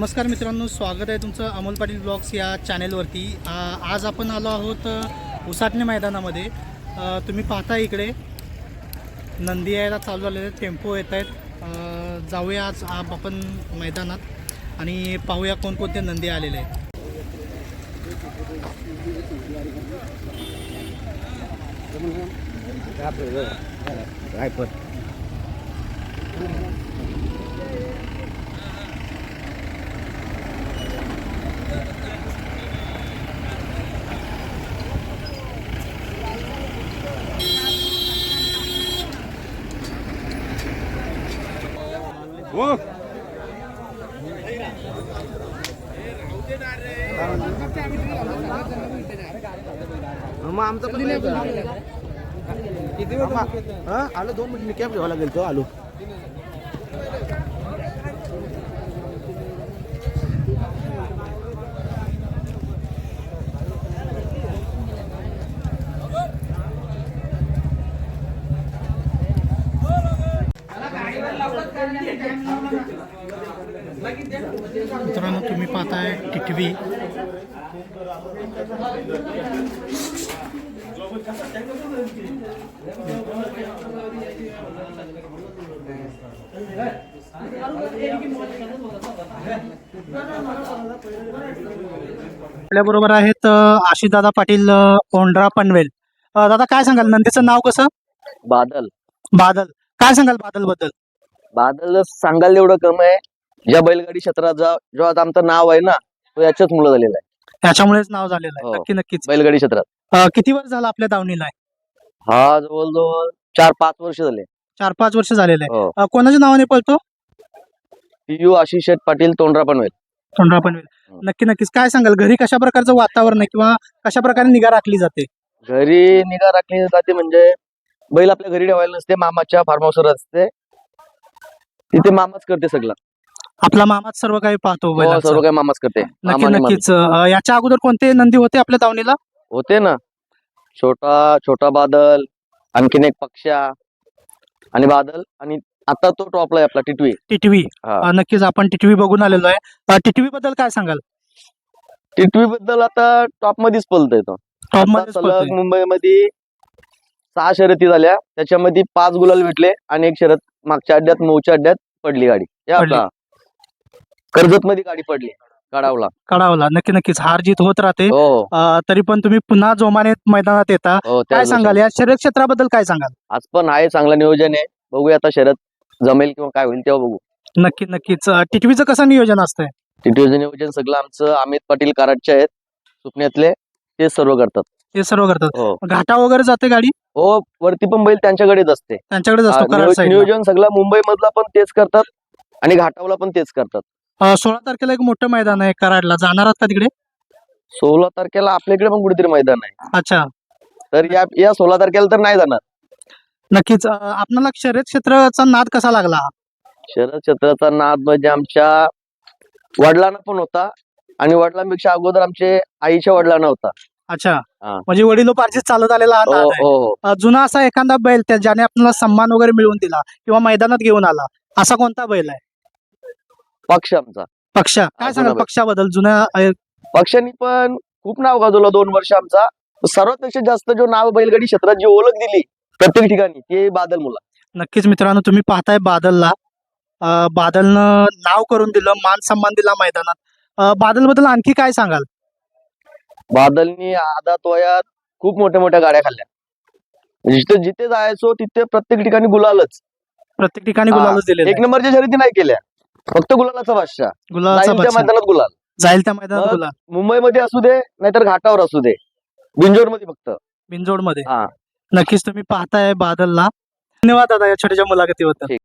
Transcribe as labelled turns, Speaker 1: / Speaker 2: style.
Speaker 1: नमस्कार मित्रांनो स्वागत आहे तुमचं अमोल पाटील ब्लॉग्स या चॅनेलवरती. आज आपण आलो आहोत उसाटणे मैदानामध्ये. तुम्ही पाहता इकडे नंदी यायला चालू झालेले टेम्पो येत आहेत. जाऊया आज आपण मैदानात आणि पाहूया कोणकोणते नंदी आलेले आहेत.
Speaker 2: मग आमचं पण किती हा? आलो दोन मिनिट. कॅब घ्यावा लागेल तो आलो.
Speaker 1: मित्रांनो तुम्ही पाहताय टिटवी. आपल्या बरोबर आहेत आशिष दादा पाटील ओंडरा पनवेल. दादा काय सांगाल? नंदीचं नाव कसं?
Speaker 3: बादल.
Speaker 1: बादल. काय सांगाल बादलबद्दल
Speaker 3: बादल सांगायला एवढं कम आहे. या बैलगाडी क्षेत्राचा जो आता आमचं नाव आहे ना तो याच्याच मुळे झालेला आहे.
Speaker 1: त्याच्यामुळेच नाव झालेलं आहे.
Speaker 3: हो.
Speaker 1: नक्की नक्कीच.
Speaker 3: बैलगाडी क्षेत्रात.
Speaker 1: अ, किती वर्ष झालं आपल्या दावणीला? आहे
Speaker 3: हा जवळजवळ चार पाच वर्ष झाले.
Speaker 1: चार पाच वर्ष झालेलं आहे.
Speaker 3: हो.
Speaker 1: अ, कोणाच्या नावाने पळतो?
Speaker 3: यू आशिष शेठ पाटील तोंडरा पनवेल.
Speaker 1: तोंडरा पनवेल.
Speaker 3: हो.
Speaker 1: नक्की नक्कीच. काय सांगाल? घरी कशा प्रकारचं वातावरण आहे किंवा कशा प्रकारे निगा राखली जाते?
Speaker 3: घरी निगा राखली जाते म्हणजे बैल आपल्या घरी ठेवायला नसते मामाच्या फार्म हाऊसवर असते. तिथे मामाच करते सगळं.
Speaker 1: आपला मामाच सर्व काही पाहतो
Speaker 3: हो,
Speaker 1: बैलांचं.
Speaker 3: सर्व काही मामाच करते.
Speaker 1: नक्की
Speaker 3: मामाने
Speaker 1: नक्कीच. अ, याच्या अगोदर कोणते नंदी होते आपल्या दावणीला?
Speaker 3: होते ना. छोटा छोटा बादल आणखीन एक पक्षा आणि बादल आणि आता तो टॉपला आहे आपला टिटवी.
Speaker 1: टिटवी.
Speaker 3: हा.
Speaker 1: अ, नक्कीच आपण टिटवी बघून आलेलो आहे. टिटवी बद्दल काय सांगाल?
Speaker 3: टिटवी बद्दल आता टॉप मध्येच पलतोय तो.
Speaker 1: टॉप
Speaker 3: आता
Speaker 1: मध्येच
Speaker 3: सलग
Speaker 1: पळतोय.
Speaker 3: मुंबईमध्ये सहा शर्यती झाल्या. त्याच्यामध्ये पाच गुलाल भेटले आणि एक शर्यत मागच्या अड्ड्यात नऊच्या अड्ड्यात पडली गाडी. या
Speaker 1: पडली.
Speaker 3: आपला कर्जत मध्ये गाडी पडली. काढावला.
Speaker 1: कळावला नक्की नक्कीच. हार जीत होत राहते.
Speaker 3: हो.
Speaker 1: अ, तरी पण तुम्ही पुन्हा जोमाने मैदानात येता.
Speaker 3: हो
Speaker 1: काय सांगाल? या शर्यत क्षेत्राबद्दल काय सांगाल.
Speaker 3: आज पण आहे चांगलं नियोजन आहे. बघूया आता शर्यत जमेल किंवा काय होईल तेव्हा बघू.
Speaker 1: नक्की नक्कीच. अ, टिटवीचं कसं नियोजन असतंय?
Speaker 3: टिटवीचं नियोजन सगळं आमचं अमित पाटील कराडचे आहेत. सुपण्यातले ते सर्व करतात.
Speaker 1: हे सर्व करतात.
Speaker 3: हो.
Speaker 1: घाटा वगैरे जाते गाडी?
Speaker 3: हो वरती पण बैल त्यांच्याकडेच असते.
Speaker 1: त्यांच्याकडेच
Speaker 3: हा,
Speaker 1: असतो कराड
Speaker 3: नियो-
Speaker 1: साईडला.
Speaker 3: नियोजन सगळं मुंबई मधला पण तेच करतात आणि घाटावला पण तेच करतात.
Speaker 1: सोळा तारखेला एक मोठं मैदान आहे कराडला. जाणार आहात का तिकडे?
Speaker 3: सोळा तारखेला आपल्याकडे पण कुठेतरी मैदान आहे.
Speaker 1: अच्छा.
Speaker 3: तर या या सोळा तारखेला तर नाही जाणार.
Speaker 1: नक्कीच. अ, आपल्याला शर्यत क्षेत्राचा नाद कसा लागला?
Speaker 3: शरद क्षेत्राचा नाद म्हणजे आमच्या वडिलांना पण होता आणि वडिलांपेक्षा अगोदर आमचे आईच्या वडिलांना होता.
Speaker 1: अच्छा.
Speaker 3: हा.
Speaker 1: म्हणजे वडिलोपार्जित चालत आलेला हा
Speaker 3: हो
Speaker 1: नाद आहे.
Speaker 3: हो हो.
Speaker 1: अ, जुना असा एखादा बैल त्या ज्याने आपल्याला सन्मान वगैरे मिळवून दिला किंवा मैदानात घेऊन आला असा कोणता बैल आहे?
Speaker 3: पक्ष आमचा.
Speaker 1: पक्षा. काय सांगाल
Speaker 3: बैल.
Speaker 1: पक्षाबद्दल? जुन्या अ,
Speaker 3: पक्षांनी पण खूप नाव गाजवलं दोन वर्ष आमचा. सर्वात जास्त जो नाव बैलगाडी क्षेत्रात जी ओळख दिली प्रत्येक ठिकाणी ते बादल मुला.
Speaker 1: नक्कीच मित्रांनो तुम्ही पाहताय बादलला. अ, बादलनं नाव करून दिलं मान सन्मान दिला मैदानात. बादलबद्दल आणखी काय सांगाल?
Speaker 3: बादलनी आदात वयात खूप मोठ्या मोठ्या गाड्या खाल्ल्या. जिथे जिथे जायचो तिथे प्रत्येक ठिकाणी गुलालच.
Speaker 1: प्रत्येक ठिकाणी
Speaker 3: हा,
Speaker 1: गुलालच दिलेला.
Speaker 3: एक
Speaker 1: आहे.
Speaker 3: नंबरच्या शर्यती नाही केल्या. फक्त गुलालाचा बादशाह.
Speaker 1: गुलालचा
Speaker 3: जाईल त्या
Speaker 1: बादशाह.
Speaker 3: मैदानात गुलाल.
Speaker 1: जाईल त्या मैदानात
Speaker 3: मग-
Speaker 1: गुलाल.
Speaker 3: मुंबईमध्ये असू दे नाहीतर घाटावर असू दे. बिंजोरमध्ये फक्त.
Speaker 1: बिनजोडमध्ये
Speaker 3: हा.
Speaker 1: नक्कीच तुम्ही पाहताय बादलला. धन्यवाद दादा या छोट्याच्या मुलाखतीबद्दल.